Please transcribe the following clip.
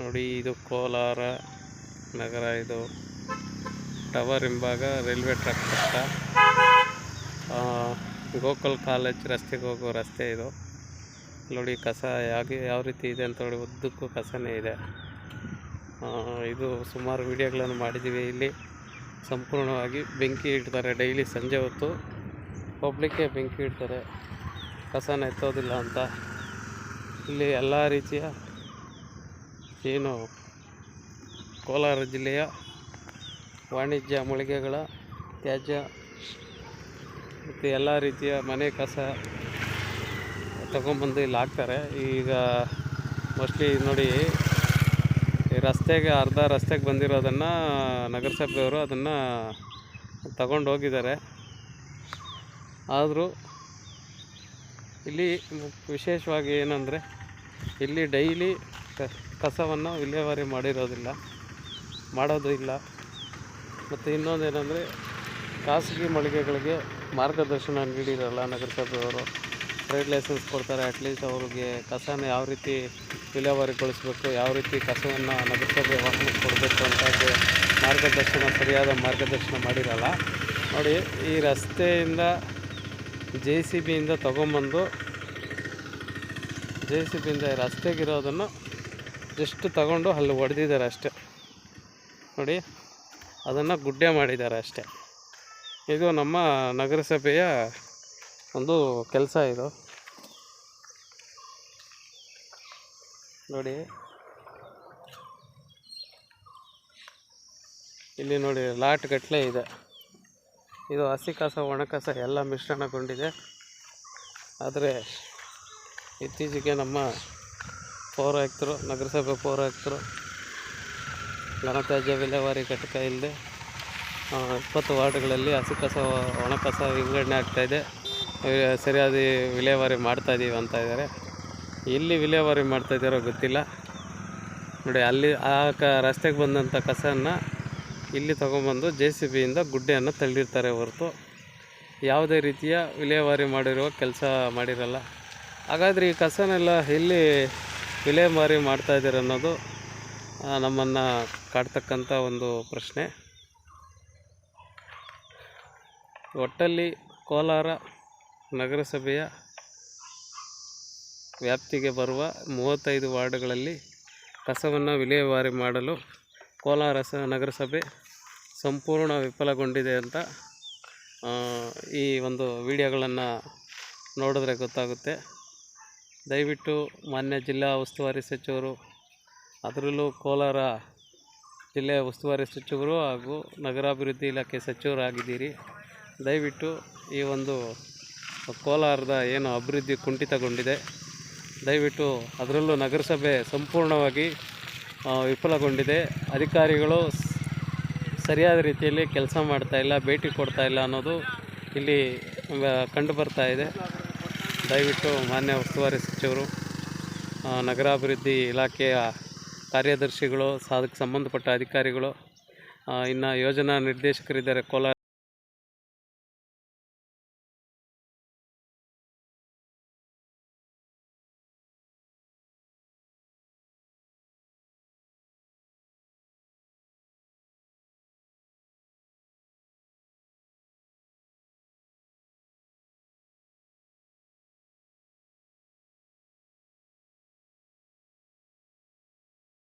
ನೋಡಿ, ಇದು ಕೋಲಾರ ನಗರ, ಇದು ಟವರ್ ಹಿಂಭಾಗ ರೈಲ್ವೆ ಟ್ರ್ಯಾಕ್ ಪಕ್ಕ. ಗೋಕುಲ್ ಕಾಲೇಜ್ ರಸ್ತೆಗೆ ಹೋಗೋ ರಸ್ತೆ ಇದು. ನೋಡಿ, ಕಸ ಯಾವ ಯಾವ ರೀತಿ ಇದೆ ಅಂತ ನೋಡಿ, ಉದ್ದಕ್ಕೂ ಕಸನೇ ಇದೆ. ಇದು ಸುಮಾರು ವಿಡಿಯೋಗಳನ್ನು ಮಾಡಿದ್ದೀವಿ ಇಲ್ಲಿ. ಸಂಪೂರ್ಣವಾಗಿ ಬೆಂಕಿ ಇಡ್ತಾರೆ ಡೈಲಿ ಸಂಜೆ ಹೊತ್ತು. ಪಬ್ಲಿಕ್ಕೇ ಬೆಂಕಿ ಇಡ್ತಾರೆ. ಕಸನ ಎತ್ತೋದಿಲ್ಲ ಅಂತ. ಇಲ್ಲಿ ಎಲ್ಲ ರೀತಿಯ ಏನು ಕೋಲಾರ ಜಿಲ್ಲೆಯ ವಾಣಿಜ್ಯ ಮಳಿಗೆಗಳ ತ್ಯಾಜ್ಯ ಮತ್ತು ಎಲ್ಲ ರೀತಿಯ ಮನೆ ಕಸ ತಗೊಂಬಂದು ಇಲ್ಲಿ ಹಾಕ್ತಾರೆ. ಈಗ ಮೋಸ್ಟ್ಲಿ ನೋಡಿ, ಈ ರಸ್ತೆಗೆ ಅರ್ಧ ರಸ್ತೆಗೆ ಬಂದಿರೋದನ್ನು ನಗರಸಭೆಯವರು ಅದನ್ನು ತಗೊಂಡು ಹೋಗಿದ್ದಾರೆ ಆದರೂ ಇಲ್ಲಿ ವಿಶೇಷವಾಗಿ ಏನಂದರೆ, ಇಲ್ಲಿ ಡೈಲಿ ಕಸವನ್ನು ವಿಲೇವಾರಿ ಮಾಡಿರೋದಿಲ್ಲ. ಮಾಡೋದು ಇಲ್ಲ. ಮತ್ತು ಇನ್ನೊಂದೇನೆಂದರೆ ಖಾಸಗಿ ಮಳಿಗೆಗಳಿಗೆ ಮಾರ್ಗದರ್ಶನ ನೀಡಿರಲ್ಲ ನಗರಸಭೆಯವರು ಟ್ರೇಡ್ ಲೈಸೆನ್ಸ್ ಕೊಡ್ತಾರೆ ಅಟ್ಲೀಸ್ಟ್ ಅವ್ರಿಗೆ ಕಸನ ಯಾವ ರೀತಿ ವಿಲೇವಾರಿಗೊಳಿಸ್ಬೇಕು, ಯಾವ ರೀತಿ ಕಸವನ್ನು ನಗರಸಭೆ ವಾಹನಕ್ಕೆ ಕೊಡಬೇಕು ಅಂತ ಮಾರ್ಗದರ್ಶನ, ಸರಿಯಾದ ಮಾರ್ಗದರ್ಶನ ಮಾಡಿರಲ್ಲ. ನೋಡಿ, ಈ ರಸ್ತೆಯಿಂದ ಜೆ ಸಿ ಬಿಯಿಂದ ತೊಗೊಂಬಂದು ಜೆ ಸಿ ಬಿಯಿಂದ ರಸ್ತೆಗಿರೋದನ್ನು ಜಸ್ಟ್ ತಗೊಂಡು ಅಲ್ಲಿ ಹೊಡೆದಿದ್ದಾರೆ ಅಷ್ಟೆ. ನೋಡಿ, ಅದನ್ನು ಗುಡ್ಡೆ ಮಾಡಿದ್ದಾರೆ ಅಷ್ಟೇ. ಇದು ನಮ್ಮ ನಗರಸಭೆಯ ಒಂದು ಕೆಲಸ ಇದು. ನೋಡಿ, ಇಲ್ಲಿ ನೋಡಿ ಲಾಟ್ ಗಟ್ಟಲೆ ಇದೆ. ಇದು ಹಸಿ ಕಸ ಒಣಕಸ ಎಲ್ಲ ಮಿಶ್ರಣಗೊಂಡಿದೆ. ಆದರೆ ಇತ್ತೀಚೆಗೆ ನಮ್ಮ ಪೌರಾಯುಕ್ತರು ನಗರಸಭೆ ಪೌರಾಯುಕ್ತರು ಘನತ್ಯಾಜ್ಯ ವಿಲೇವಾರಿ ಘಟಕ ಇಲ್ಲದೆ ಇಪ್ಪತ್ತು ವಾರ್ಡ್ಗಳಲ್ಲಿ ಹಸಿ ಕಸ, ಒಣ ಕಸ ವಿಂಗಡಣೆ ಆಗ್ತಾಯಿದೆ ಸರಿಯಾದ ವಿಲೇವಾರಿ ಮಾಡ್ತಾಯಿದ್ದೀವಿ ಅಂತ ಇದ್ದಾರೆ. ಎಲ್ಲಿ ವಿಲೇವಾರಿ ಮಾಡ್ತಾಯಿದ್ದಾರೋ ಗೊತ್ತಿಲ್ಲ. ನೋಡಿ, ಅಲ್ಲಿ ಆ ಕ, ರಸ್ತೆಗೆ ಬಂದಂಥ ಕಸನ್ನು ಇಲ್ಲಿ ತೊಗೊಂಬಂದು ಜೆ ಸಿ ಬಿಯಿಂದ ಗುಡ್ಡೆಯನ್ನು ತಳ್ಳಿರ್ತಾರೆ ಹೊರತು. ಯಾವುದೇ ರೀತಿಯ ವಿಲೇವಾರಿ ಮಾಡಿರುವ ಕೆಲಸ ಮಾಡಿರಲ್ಲ. ಹಾಗಾದರೆ ಈ ಕಸನೆಲ್ಲ ವಿಲೇವಾರಿ ಇದ್ದೀರ ಅನ್ನೋದು ನಮ್ಮನ್ನು ಕಾಡ್ತಕ್ಕಂಥ ಒಂದು ಪ್ರಶ್ನೆ. ಒಟ್ಟಲ್ಲಿ ಕೋಲಾರ ನಗರಸಭೆಯ ವ್ಯಾಪ್ತಿಗೆ ಬರುವ ಮೂವತ್ತೈದು ವಾರ್ಡ್ಗಳಲ್ಲಿ ಕಸವನ್ನು ವಿಲೇವಾರಿ ಮಾಡಲು ಕೋಲಾರ ಸ, ನಗರಸಭೆ ಸಂಪೂರ್ಣ ವಿಫಲಗೊಂಡಿದೆ ಅಂತ ಈ ಒಂದು ವಿಡಿಯೋಗಳನ್ನು ನೋಡಿದ್ರೆ ಗೊತ್ತಾಗುತ್ತೆ. ದಯವಿಟ್ಟು ಮಾನ್ಯ ಜಿಲ್ಲಾ ಉಸ್ತುವಾರಿ ಸಚಿವರು, ಅದರಲ್ಲೂ ಕೋಲಾರ ಜಿಲ್ಲೆಯ ಉಸ್ತುವಾರಿ ಸಚಿವರು ಹಾಗೂ ನಗರಾಭಿವೃದ್ಧಿ ಇಲಾಖೆ ಸಚಿವರಾಗಿದ್ದೀರಿ. ದಯವಿಟ್ಟು ಈ ಒಂದು ಕೋಲಾರದ ಏನು ಅಭಿವೃದ್ಧಿ ಕುಂಠಿತಗೊಂಡಿದೆ, ದಯವಿಟ್ಟು ಅದರಲ್ಲೂ ನಗರಸಭೆ ಸಂಪೂರ್ಣವಾಗಿ ವಿಫಲಗೊಂಡಿದೆ. ಅಧಿಕಾರಿಗಳು ಸರಿಯಾದ ರೀತಿಯಲ್ಲಿ ಕೆಲಸ ಮಾಡ್ತಾ ಇಲ್ಲ, ಭೇಟಿ ಕೊಡ್ತಾ ಇಲ್ಲ ಅನ್ನೋದು ಇಲ್ಲಿ ಕಂಡು ಬರ್ತಾ ಇದೆ. ದಯವಿಟ್ಟು ಮಾನ್ಯ ಉಸ್ತುವಾರಿ ಸಚಿವರು ನಗರಾಭಿವೃದ್ಧಿ ಇಲಾಖೆಯ ಕಾರ್ಯದರ್ಶಿಗಳು ಅದಕ್ಕೆ ಸಂಬಂಧಪಟ್ಟ ಅಧಿಕಾರಿಗಳು ಇನ್ನು ಯೋಜನಾ ನಿರ್ದೇಶಕರಿದ್ದಾರೆ ಕೋಲಾರ